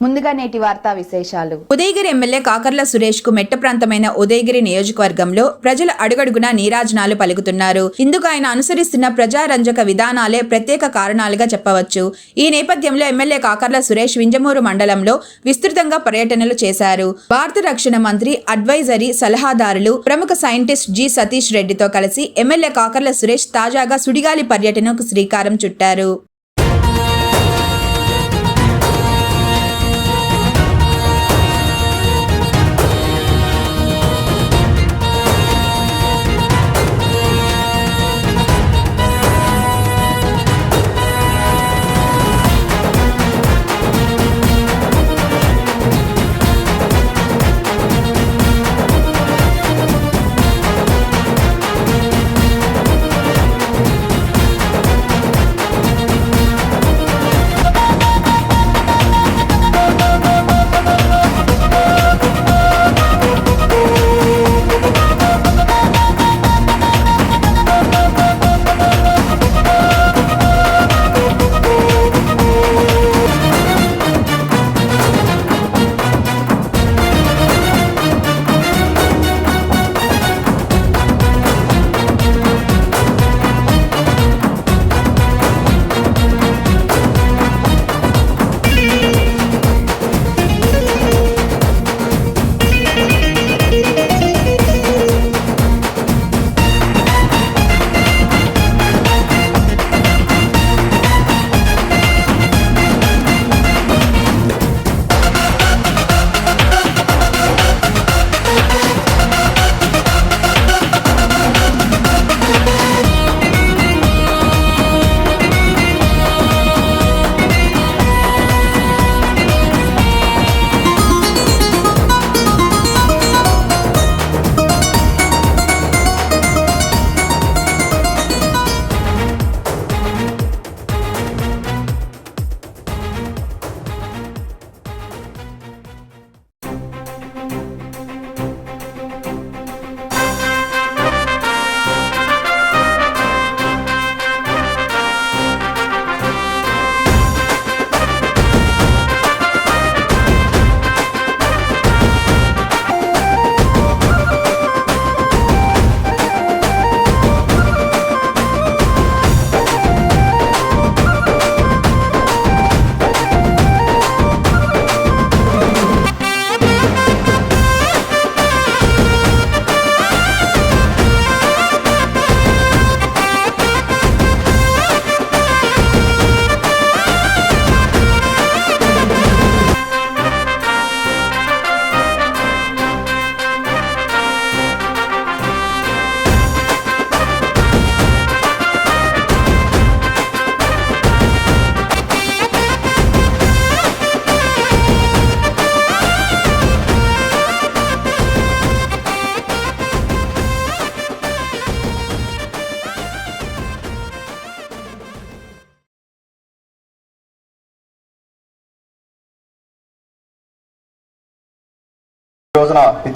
ముందుగా నేటి వార్తా విశేషాలు. ఉదయగిరి ఎమ్మెల్యే కాకర్ల సురేష్కు మెట్ట ప్రాంతమైన ఉదయగిరి నియోజకవర్గంలో ప్రజలు అడుగడుగునా నీరాజనాలు పలుకుతున్నారు. ఇందుకు ఆయన అనుసరిస్తున్న ప్రజారంజక విధానాలే ప్రత్యేక కారణాలుగా చెప్పవచ్చు. ఈ నేపథ్యంలో ఎమ్మెల్యే కాకర్ల సురేష్ వింజమూరు మండలంలో విస్తృతంగా పర్యటనలు చేశారు. భారత రక్షణ మంత్రి అడ్వైజరీ సలహాదారులు ప్రముఖ సైంటిస్ట్ జి సతీష్ రెడ్డితో కలిసి ఎమ్మెల్యే కాకర్ల సురేష్ తాజాగా సుడిగాలి పర్యటనకు శ్రీకారం చుట్టారు.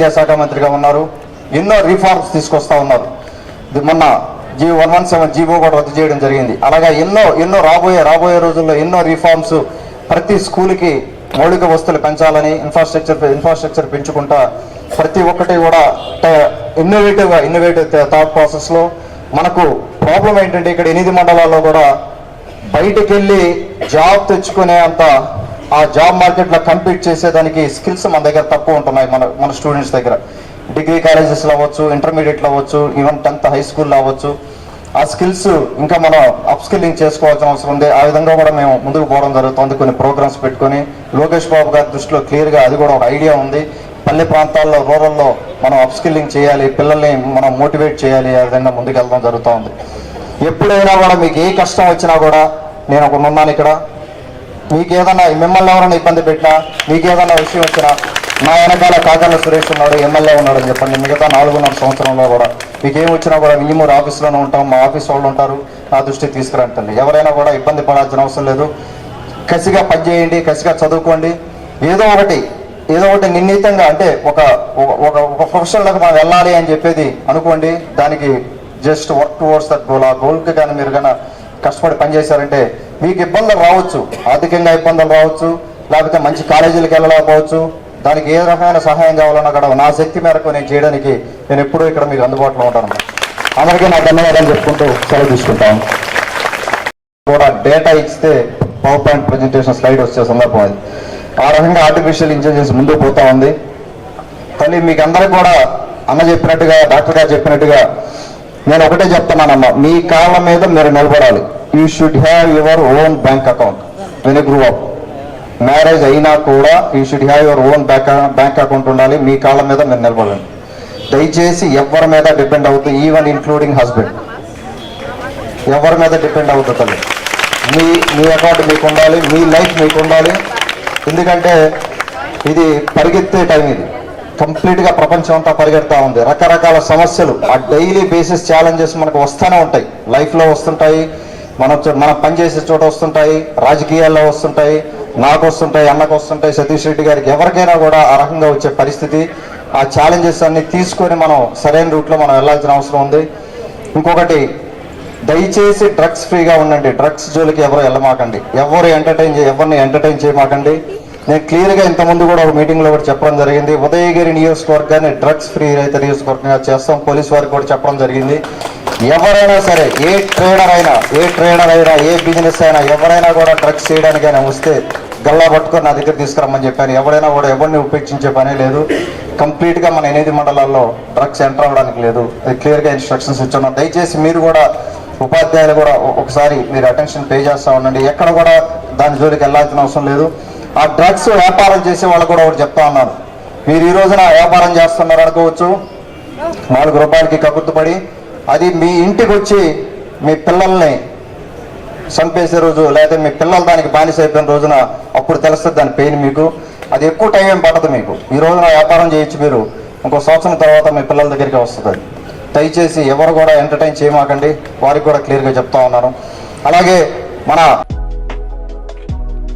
విద్యాశాఖ మంత్రిగా ఉన్నారు. ఎన్నో రిఫార్మ్స్ తీసుకొస్తా ఉన్నారు. ఇది మొన్న G one one seven GO కూడా రద్దు చేయడం జరిగింది. అలాగే ఎన్నో ఎన్నో రాబోయే రాబోయే రోజుల్లో ఎన్నో రిఫార్మ్స్ ప్రతి స్కూల్కి మౌలిక వస్తువులు పెంచాలని ఇన్ఫ్రాస్ట్రక్చర్ ఇన్ఫ్రాస్ట్రక్చర్ పెంచుకుంటా ప్రతి ఒక్కటి కూడా ఇన్నోవేటివ్గా ఇన్నోవేటివ్ థాట్ ప్రాసెస్లో మనకు ప్రాబ్లం ఏంటంటే ఇక్కడ ఎనిమిది మండలాల్లో కూడా బయటకెళ్ళి జాబ్ తెచ్చుకునే అంత ఆ జాబ్ మార్కెట్లో కంపీట్ చేసేదానికి స్కిల్స్ మన దగ్గర తక్కువ ఉంటున్నాయి మన మన స్టూడెంట్స్ దగ్గర. డిగ్రీ కాలేజెస్లో అవ్వచ్చు ఇంటర్మీడియట్లో అవ్వచ్చు ఈవెన్ టెన్త్ హై స్కూల్లో అవ్వచ్చు. ఆ స్కిల్స్ ఇంకా మనం అప్స్కిల్లింగ్ చేసుకోవాల్సిన అవసరం ఉంది. ఆ విధంగా కూడా మేము ముందుకు పోవడం జరుగుతుంది. కొన్ని ప్రోగ్రామ్స్ పెట్టుకొని లోకేష్ బాబు గారి దృష్టిలో క్లియర్గా అది కూడా ఒక ఐడియా ఉంది. పల్లె ప్రాంతాల్లో రూరల్లో మనం అప్స్కిల్లింగ్ చేయాలి పిల్లల్ని మనం మోటివేట్ చేయాలి ఆ విధంగా ముందుకు వెళ్ళడం జరుగుతుంది. ఎప్పుడైనా కూడా మీకు ఏ కష్టం వచ్చినా కూడా నేను ఒక ఉన్నాను ఇక్కడ. మీకు ఏదైనా మిమ్మల్ని ఎవరైనా ఇబ్బంది పెట్టినా మీకు ఏదైనా విషయం వచ్చినా నా వెనకాల కాకర్ల సురేష్ ఉన్నాడు ఎమ్మెల్యే ఉన్నాడు చెప్పండి. మిగతా నాలుగున్నర సంవత్సరంలో కూడా మీకు ఏం వచ్చినా కూడా వింజమూరు ఆఫీస్లోనే ఉంటాం మా ఆఫీస్ వాళ్ళు ఉంటారు నా దృష్టికి తీసుకురంటండి. ఎవరైనా కూడా ఇబ్బంది పడాల్సిన అవసరం లేదు. కసిగా పనిచేయండి కసిగా చదువుకోండి. ఏదో ఒకటి ఏదో ఒకటి నిర్ణీతంగా అంటే ఒక ఒక- ఒక ఒక ప్రొఫెషనల్గా మనం వెళ్ళాలి అని చెప్పేది అనుకోండి దానికి just work towards that goal ఆ గోల్కి కానీ మీరు కన్నా కష్టపడి పనిచేశారంటే మీకు ఇబ్బందులు రావచ్చు ఆర్థికంగా ఇబ్బందులు రావచ్చు లేకపోతే మంచి కాలేజీలకు వెళ్ళలేకపోవచ్చు. దానికి ఏ రకమైన సహాయం కావాలన్నా కూడా నా శక్తి మేరకు నేను చేయడానికి నేను ఎప్పుడూ ఇక్కడ మీకు అందుబాటులో ఉంటాను అందరికీ నా ధన్యవాదాలు చెప్పుకుంటూ సెలవు తీసుకుంటాను కూడా డేటా ఇస్తే పవర్ పాయింట్ ప్రజెంటేషన్ స్లైడ్ వచ్చే సందర్భం అది. ఆ రకంగా ఆర్టిఫిషియల్ ఇంటెలిజెన్స్ ముందుకు పోతా ఉంది. కానీ మీకు అందరికి కూడా అన్న చెప్పినట్టుగా డాక్టర్ గారు చెప్పినట్టుగా నేను ఒకటే చెప్తున్నానమ్మా మీ కాళ్ళ మీద మీరు నిలబడాలి. You should have your own bank account when grew up marriage అయినా కూడా you should have your own bank bank account ఉండాలి. మీ కాళ్ళ మీద మీరు నిలబడండి. దయచేసి ఎవరి మీద డిపెండ్ అవుతుంది ఈవెన్ ఇంక్లూడింగ్ హస్బెండ్ ఎవరి మీద డిపెండ్ అవుతుంది మీ మీ అకౌంట్ మీకు ఉండాలి మీ లైఫ్ మీకు ఉండాలి. ఎందుకంటే ఇది పరిగెత్తే టైం ఇది. కంప్లీట్గా ప్రపంచం అంతా పరిగెడతా ఉంది. రకరకాల సమస్యలు. ఆ డైలీ బేసిస్ ఛాలెంజెస్ మనకు వస్తూనే ఉంటాయి. లైఫ్లో వస్తుంటాయి. మనం మనం పనిచేసే చోట వస్తుంటాయి. రాజకీయాల్లో వస్తుంటాయి. నాకు వస్తుంటాయి అన్నకు వస్తుంటాయి. సతీష్ రెడ్డి గారికి ఎవరికైనా కూడా ఆ రకంగా వచ్చే పరిస్థితి. ఆ ఛాలెంజెస్ అన్ని తీసుకొని మనం సరైన రూట్లో మనం వెళ్ళాల్సిన అవసరం ఉంది. ఇంకొకటి దయచేసి డ్రగ్స్ ఫ్రీగా ఉండండి. డ్రగ్స్ జోలికి ఎవరు వెళ్ళమాకండి. ఎవరు ఎంటర్టైన్ ఎవరిని ఎంటర్టైన్ చేయమాకండి. నేను క్లియర్గా ఇంతకుముందు కూడా ఒక మీటింగ్లో కూడా చెప్పడం జరిగింది. ఉదయగిరి నియోజకవర్గాన్ని డ్రగ్స్ ఫ్రీ రైతు నియోజకవర్గంగా చేస్తాం. పోలీస్ వారికి కూడా చెప్పడం జరిగింది. ఎవరైనా సరే ఏ ట్రేడర్ అయినా ఏ ట్రేడర్ అయినా ఏ బిజినెస్ అయినా ఎవరైనా కూడా డ్రగ్స్ చేయడానికైనా వస్తే గల్లా పట్టుకొని నా దగ్గర తీసుకురమ్మని చెప్పాను. ఎవరైనా కూడా ఎవరిని ఉపేక్షించే పనే లేదు. కంప్లీట్గా మన ఎనిమిది మండలాల్లో డ్రగ్స్ ఎంటర్ అవ్వడానికి లేదు. అది క్లియర్గా ఇన్స్ట్రక్షన్స్ ఇచ్చున్నాం. దయచేసి మీరు కూడా ఉపాధ్యాయులు కూడా ఒకసారి మీరు అటెన్షన్ పే చేస్తా ఉండండి. ఎక్కడ కూడా దాని జోలికి వెళ్ళాల్సిన అవసరం లేదు. ఆ డ్రగ్స్ వ్యాపారం చేసే వాళ్ళు కూడా ఒకటి చెప్తా ఉన్నారు. మీరు ఈ రోజున వ్యాపారం చేస్తున్నారు అనుకోవచ్చు. నాలుగు రూపాయలకి కబుర్తుపడి అది మీ ఇంటికి వచ్చి మీ పిల్లల్ని చంపేసే రోజు లేదా మీ పిల్లలు దానికి బానిస అయిపోయిన రోజున అప్పుడు తెలుస్తుంది దాని పెయిన్ మీకు. అది ఎక్కువ టైం ఏం పడదు మీకు. ఈ రోజున వ్యాపారం చేయొచ్చు మీరు. ఇంకో సంవత్సరం తర్వాత మీ పిల్లల దగ్గరికి వస్తుంది. దయచేసి ఎవరు కూడా ఎంటర్టైన్ చేయమాకండి. వారికి కూడా క్లియర్గా చెప్తా ఉన్నాను. అలాగే మన